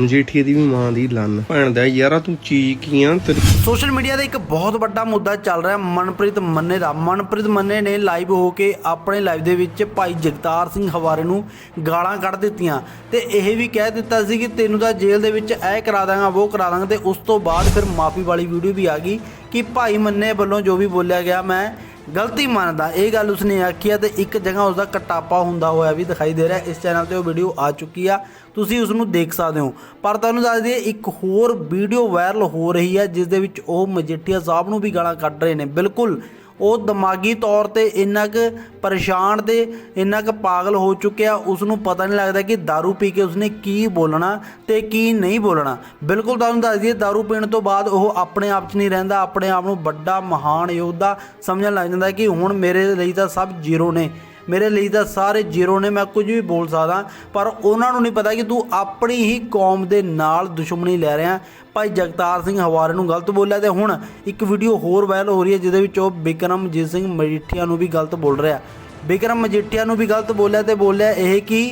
ਮਜੀਠੀਏ ਦੀ ਵੀ ਮਾਂ ਦੀ ਲੰਨ। ਭੈਣ ਦਾ ਯਾਰਾ ਤੂੰ ਚੀਜ਼ ਕੀ ਆ ਸੋਸ਼ਲ ਮੀਡੀਆ ਦਾ ਇੱਕ ਬਹੁਤ ਵੱਡਾ ਮੁੱਦਾ ਚੱਲ ਰਿਹਾ ਮਨਪ੍ਰੀਤ ਮੰਨੇ ਦਾ। ਮਨਪ੍ਰੀਤ ਮੰਨੇ ਨੇ ਲਾਈਵ ਹੋ ਕੇ ਆਪਣੇ ਲਾਈਵ ਦੇ ਵਿੱਚ ਭਾਈ ਜਗਤਾਰ ਸਿੰਘ ਹਵਾਰੇ ਨੂੰ ਗਾਲਾਂ ਕੱਢ ਦਿੱਤੀਆਂ ਤੇ ਇਹ ਵੀ ਕਹਿ ਦਿੱਤਾ ਸੀ ਕਿ ਤੈਨੂੰ ਤਾਂ ਜੇਲ੍ਹ ਦੇ ਵਿੱਚ ਇਹ ਕਰਾ ਦਾਂਗਾ, ਉਹ ਕਰਾ ਦਾਂਗਾ ਤੇ ਉਸ ਤੋਂ ਬਾਅਦ ਫਿਰ ਮਾਫੀ ਵਾਲੀ ਵੀਡੀਓ ਵੀ ਆ ਗਈ ਕਿ ਭਾਈ ਮੰਨੇ ਵੱਲੋਂ ਜੋ ਵੀ ਬੋਲਿਆ ਗਿਆ, ਮੈਂ ਗਲਤੀ ਮੰਨਦਾ। ਇਹ ਗੱਲ ਉਸਨੇ ਆਖੀ ਆ ਤੇ ਇੱਕ ਜਗ੍ਹਾ ਉਸਦਾ ਕਟਾਪਾ ਹੁੰਦਾ ਹੋਇਆ ਵੀ ਦਿਖਾਈ ਦੇ ਰਿਹਾ। ਇਸ ਚੈਨਲ ਤੇ ਉਹ ਵੀਡੀਓ ਆ ਚੁੱਕੀ ਆ। ਤੁਸੀਂ ਉਸ ਨੂੰ ਦੇਖ ਸਕਦੇ ਹੋ। ਪਰ ਤੁਹਾਨੂੰ ਦੱਸ ਦਈਏ, ਇੱਕ ਹੋਰ ਵੀਡੀਓ ਵਾਇਰਲ ਹੋ ਰਹੀ ਹੈ ਜਿਸ ਦੇ ਵਿੱਚ ਉਹ ਮਜੀਠੀਆ ਸਾਹਿਬ ਨੂੰ ਵੀ ਗਾਲਾਂ ਕੱਢ ਰਹੇ ਨੇ। ਬਿਲਕੁਲ ਉਹ ਦਿਮਾਗੀ ਤੌਰ ਤੇ ਇੰਨਾ ਕੁ ਪਰੇਸ਼ਾਨ ਤੇ ਇੰਨਾ ਕੁ ਪਾਗਲ ਹੋ ਚੁੱਕਿਆ ਉਸ ਨੂੰ ਪਤਾ ਨਹੀਂ ਲੱਗਦਾ ਕਿ दारू ਪੀ ਕੇ ਉਸਨੇ ਕੀ ਬੋਲਣਾ ਤੇ ਕੀ ਨਹੀਂ ਬੋਲਣਾ ਬਿਲਕੁਲ ਤੁਹਾਨੂੰ ਦੱਸ ਦਈਏ दारू ਪੀਣ ਤੋਂ ਬਾਅਦ ਉਹ ਆਪਣੇ ਆਪ 'ਚ ਨਹੀਂ ਰਹਿੰਦਾ ਆਪਣੇ ਆਪ ਨੂੰ ਵੱਡਾ ਮਹਾਨ ਯੋਧਾ ਸਮਝਣ ਲੱਗ ਜਾਂਦਾ ਕਿ ਹੁਣ ਮੇਰੇ ਲਈ ਤਾਂ ਸਭ ਜ਼ੀਰੋ ਨੇ ਮੇਰੇ ਲਈ ਤਾਂ ਸਾਰੇ ਜ਼ੀਰੋ ਨੇ, ਮੈਂ ਕੁਝ ਵੀ ਬੋਲ ਸਕਦਾ। ਪਰ ਉਹਨਾਂ ਨੂੰ ਨਹੀਂ ਪਤਾ ਕਿ ਤੂੰ ਆਪਣੀ ਹੀ ਕੌਮ ਦੇ ਨਾਲ ਦੁਸ਼ਮਣੀ ਲੈ ਰਿਹਾ ਭਾਈ ਜਗਤਾਰ ਸਿੰਘ ਹਵਾਰੇ ਨੂੰ ਗਲਤ ਬੋਲਿਆ ਤੇ ਹੁਣ ਇੱਕ ਵੀਡੀਓ ਹੋਰ ਵਾਇਰਲ ਹੋ ਰਹੀ ਹੈ, ਜਿਹਦੇ ਵਿੱਚ ਉਹ ਬਿਕਰਮਜੀਤ ਸਿੰਘ ਮਜੀਠੀਆ ਨੂੰ ਵੀ ਗਲਤ ਬੋਲ ਰਿਹਾ ਬਿਕਰਮ ਮਜੀਠੀਆ ਨੂੰ ਵੀ ਗਲਤ ਬੋਲਿਆ ਤੇ ਬੋਲਿਆ ਇਹ ਕਿ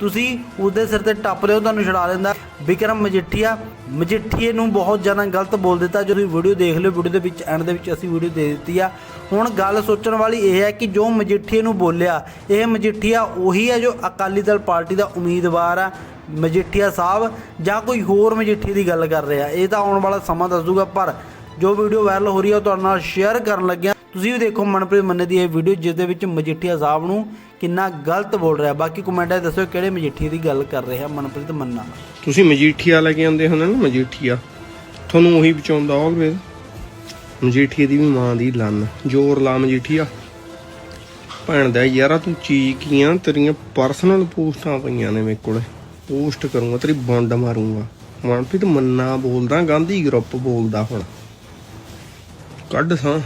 ਤੁਸੀਂ ਉਸਦੇ ਸਿਰ ਤੇ ਟੱਪ ਰਹੇ ਹੋ, ਤੁਹਾਨੂੰ ਛੁਡਾ ਲੈਂਦਾ ਵਿਕਰਮ ਮਜੀਠੀਆ, ਮਜੀਠੀਏ ਨੂੰ ਬਹੁਤ ਜ਼ਿਆਦਾ ਗਲਤ ਬੋਲ ਦਿੱਤਾ। ਜਦੋਂ ਵੀਡੀਓ ਦੇਖ ਲਿਓ ਵੀਡੀਓ ਦੇ ਵਿੱਚ ਐਂਡ ਦੇ ਵਿੱਚ ਅਸੀਂ ਵੀਡੀਓ ਦੇ ਦਿੱਤੀ ਆ। ਹੁਣ ਗੱਲ ਸੋਚਣ ਵਾਲੀ ਇਹ ਹੈ ਕਿ ਜੋ ਮਜੀਠੀਏ ਨੂੰ ਬੋਲਿਆ, ਇਹ ਮਜੀਠੀਆ ਉਹੀ ਹੈ ਜੋ ਅਕਾਲੀ ਦਲ ਪਾਰਟੀ ਦਾ ਉਮੀਦਵਾਰ ਆ, ਮਜੀਠੀਆ ਸਾਹਿਬ, ਜਾਂ ਕੋਈ ਹੋਰ ਮਜੀਠੀ ਦੀ ਗੱਲ ਕਰ ਰਿਹਾ। ਇਹ ਤਾਂ ਆਉਣ ਵਾਲਾ ਸਮਾਂ ਦੱਸੂਗਾ, ਪਰ ਜੋ ਵੀਡੀਓ ਵਾਇਰਲ ਹੋ ਰਹੀ ਹੈ, ਉਹ ਤੁਹਾਡੇ ਨਾਲ ਸ਼ੇਅਰ ਕਰਨ ਲੱਗਿਆ। ਤੁਸੀਂ ਵੀ ਦੇਖੋ ਮਨਪ੍ਰੀਤ ਮੰਨੇ ਦੀ ਇਹ ਵੀਡੀਓ ਜਿਸ ਦੇ ਵਿੱਚ ਮਜੀਠੀਆ ਸਾਹਿਬ ਨੂੰ ਕਿੰਨਾ ਗਲਤ ਬੋਲ ਰਿਹਾ। ਬਾਕੀ ਕਮੈਂਟਾਂ ਦੱਸੋ ਕਿਹੜੇ ਮਜੀਠੀਏ ਦੀ ਗੱਲ ਕਰ ਰਿਹਾ ਮਨਪ੍ਰੀਤ ਮੰਨਾ। ਤੁਸੀਂ ਮਜੀਠੀਆ ਲੈ ਕੇ ਆਉਂਦੇ ਹੁੰਦੇ ਨਾ? ਮਜੀਠੀਆ ਤੁਹਾਨੂੰ ਉਹੀ ਬਚਾਉਂਦਾ ਆਲਵੇਜ਼ ਮਜੀਠੀਏ ਦੀ ਵੀ ਮਾਂ ਦੀ ਲੰਨ। ਜੋਰ ਲਾ ਮਜੀਠੀਆ ਭੈਣ ਦਾ ਯਾਰਾ, ਤੂੰ ਚੀਜ਼ ਤੇਰੀਆਂ ਪਰਸਨਲ ਪੋਸਟਾਂ ਪਈਆਂ ਨੇ ਮੇਰੇ ਕੋਲੇ। ਪੋਸਟ ਕਰੂੰਗਾ, ਤੇਰੀ ਬੰਡ ਮਾਰੂੰਗਾ। ਮਨਪ੍ਰੀਤ ਮੰਨਾ ਬੋਲਦਾ, ਗਾਂਧੀ ਗਰੁੱਪ ਬੋਲਦਾ ਹੁਣ। ਕੱਢ ਸਾਂ।